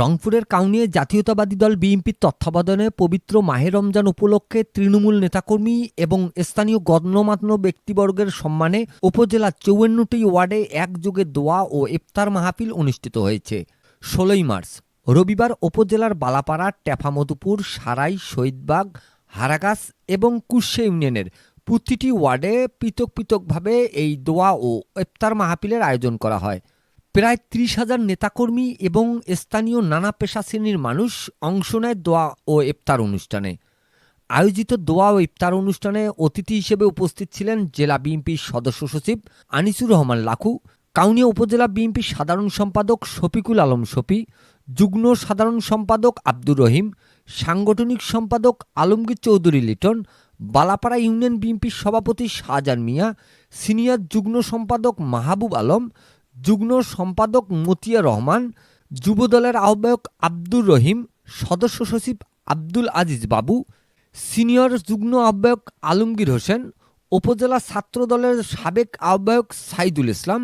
রংপুরের কাউনিয়ে জাতীয়তাবাদী দল বিএনপির তত্ত্বাবধানে পবিত্র মাহে রমজান উপলক্ষে তৃণমূল নেতাকর্মী এবং স্থানীয় গণ্যমান্য ব্যক্তিবর্গের সম্মানে উপজেলার চৌয়ান্নটি ওয়ার্ডে একযোগে দোয়া ও ইফতার মাহফিল অনুষ্ঠিত হয়েছে। ষোলোই মার্চ, রবিবার উপজেলার বালাপাড়া, টেফামধুপুর, সারাই শহীদবাগ হারাগাস এবং কুশে ইউনিয়নের প্রতিটি ওয়ার্ডে পৃথক পৃথকভাবে এই দোয়া ও ইফতার মাহফিলের আয়োজন করা হয়। প্রায় ত্রিশ হাজার নেতাকর্মী এবং স্থানীয় নানা পেশা শ্রেণির মানুষ অংশ নেয় দোয়া ও ইফতার অনুষ্ঠানে। আয়োজিত দোয়া ও ইফতার অনুষ্ঠানে অতিথি হিসেবে উপস্থিত ছিলেন জেলা বিএনপির সদস্য সচিব আনিসুর রহমান লাখু, কাউনিয়া উপজেলা বিএনপির সাধারণ সম্পাদক শফিকুল আলম শফি, যুগ্ম সাধারণ সম্পাদক আব্দুর রহিম, সাংগঠনিক সম্পাদক আলমগীর চৌধুরী লিটন, বালাপাড়া ইউনিয়ন বিএনপির সভাপতি শাহজাহান মিয়া, সিনিয়র যুগ্ম সম্পাদক মাহবুব আলম যুগ্ম সম্পাদক মতিয়া রহমান, যুবদলের আহ্বায়ক আব্দুর রহিম, সদস্য সচিব আব্দুল আজিজ বাবু, সিনিয়র যুগ্ম আহ্বায়ক আলমগীর হোসেন, উপজেলা ছাত্র দলের সাবেক আহ্বায়ক সাইদুল ইসলাম,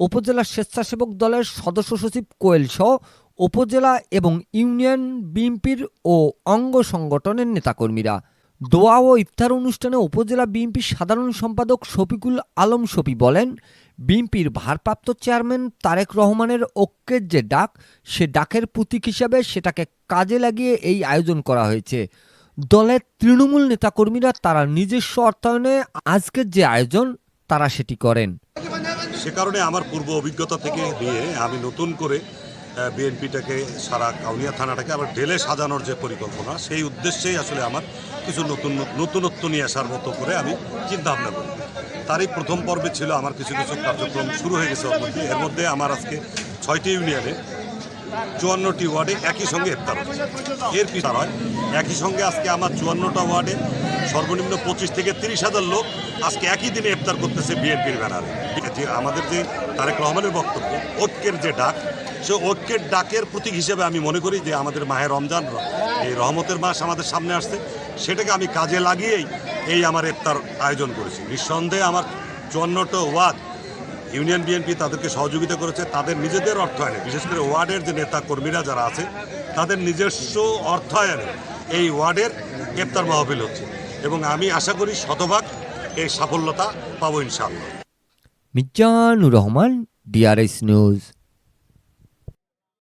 উপজেলা স্বেচ্ছাসেবক দলের সদস্য সচিব কোয়েল সহ উপজেলা এবং ইউনিয়ন বিএনপির ও অঙ্গ সংগঠনের নেতাকর্মীরা। দোয়া ও ইফতার অনুষ্ঠানে উপজেলা বিএনপির সাধারণ সম্পাদক শফিকুল আলম শফি বলেন, বিএনপির ভারপ্রাপ্ত চেয়ারম্যান তারেক রহমানের ঐক্যের যে ডাক, সে ডাকের প্রতীক হিসাবে সেটাকে কাজে লাগিয়ে এই আয়োজন করা হয়েছে। দলের তৃণমূল নেতাকর্মীরা তারা নিজস্ব অর্থায়নে আজকের যে আয়োজন, তারা সেটি করেন। সে কারণে আমার পূর্ব অভিজ্ঞতা থেকে নিয়ে আমি নতুন করে বিএনপিটাকে সারা কাউনিয়া থানাটাকে আবার ঢেলে সাজানোর যে পরিকল্পনা, সেই উদ্দেশ্যেই আসলে আমার কিছু নতুন নতুনত্ব নিয়ে আসার মতো করে আমি চিন্তা ভাবনা করি। তারই প্রথম পর্বে ছিল আমার কিছু কিছু কার্যক্রম শুরু হয়ে গেছে এর মধ্যে আমার আজকে ছয়টি ইউনিয়নে চুয়ান্নটি ওয়ার্ডে একই সঙ্গে ইফতার হচ্ছে এর পিছার হয়, একই সঙ্গে আজকে আমার চুয়ান্নটা ওয়ার্ডে সর্বনিম্ন পঁচিশ থেকে তিরিশ হাজার লোক আজকে একই দিনে ইফতার করতেছে বিএনপির ব্যানারে। যে আমাদের যে তারেক রহমানের বক্তব্য, ঐক্যের যে ডাক, সে ঐক্যের ডাকের প্রতীক হিসেবে আমি মনে করি যে আমাদের মাহে রমজান এই রহমতের মাস আমাদের সামনে আসছে, সেটাকে আমি কাজে লাগিয়েই এই আমার ইফতার আয়োজন করেছি। নিঃসন্দেহে আমার চুয়ান্নটা ওয়ার্ড ইউনিয়ন বিএনপি তাদেরকে সহযোগিতা করেছে, তাদের নিজেদের অর্থায়নে, বিশেষ করে ওয়ার্ডের যে নেতা কর্মীরা যারা আছে, তাদের নিজস্ব অর্থায়নে এই ওয়ার্ডের গ্রেপ্তার মাহফিল হচ্ছে। এবং আমি আশা করি শতভাগ এই সাফল্যতা পাবো ইনশাআল্লাহ। Mizanur Rahman DRS news